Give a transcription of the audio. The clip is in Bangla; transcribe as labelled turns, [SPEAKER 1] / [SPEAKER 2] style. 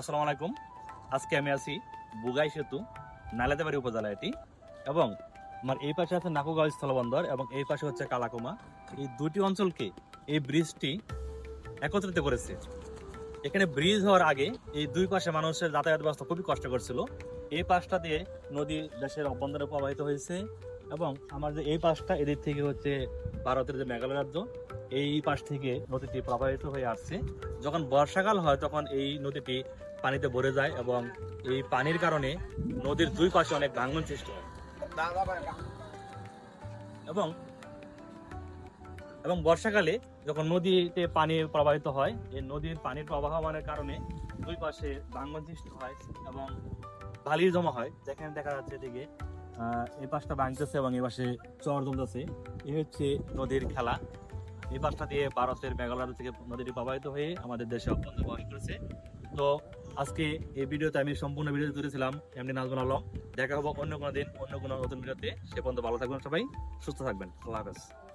[SPEAKER 1] আসসালামু আলাইকুম। আজকে আমি আছি বুগাই সেতু নালাতেবাড়ি উপজেলা এটি। এবং আমার এই পাশে আছে নাকুগাঁও স্থলবন্দর এবং এই পাশে হচ্ছে কালাকুমা। এই দুটি অঞ্চলকে এই ব্রিজটি একত্রিত করেছে। এখানে ব্রিজ হওয়ার আগে এই দুই পাশে মানুষের যাতায়াত ব্যবস্থা খুবই কষ্ট করছিল এই পাশটা দিয়ে নদী দেশের অভ্যন্তরে প্রবাহিত হয়েছে এবং আমার যে এই পাশটা এদিক থেকে হচ্ছে ভারতের যে মেঘালয় রাজ্য, এই পাশ থেকে নদীটি প্রবাহিত হয়ে আসছে। যখন বর্ষাকাল হয় তখন এই নদীটি পানিতে ভরে যায় এবং এই পানির কারণে নদীর দুই পাশে অনেক ভাঙন সৃষ্টি হয়। এবং এবং বর্ষাকালে যখন নদীতে পানি প্রবাহিত হয়, এই নদীর পানির প্রবাহমানের কারণে দুই পাশে ভাঙন সৃষ্টি হয় এবং বালি জমা হয়। যেখানে দেখা যাচ্ছে এদিকে এই পাশটা ভাঙতেছে এবং এই পাশে চর জমতেছে। এই হচ্ছে নদীর খেলা। এই পাশটা দিয়ে ভারতের মেঘালয় থেকে নদীটি প্রবাহিত হয়ে আমাদের দেশে অত্যন্ত প্রবেশ করেছে। তো আজকে এই ভিডিওতে আমি সম্পূর্ণ ভিডিও তুলেছিলাম এমনি নাজমুল আলম। দেখা হব অন্য কোনো দিন, অন্য কোনো নতুন ভিডিওতে। সে পর্যন্ত ভালো থাকবেন সবাই, সুস্থ থাকবেন। আল্লাহ হাফেজ।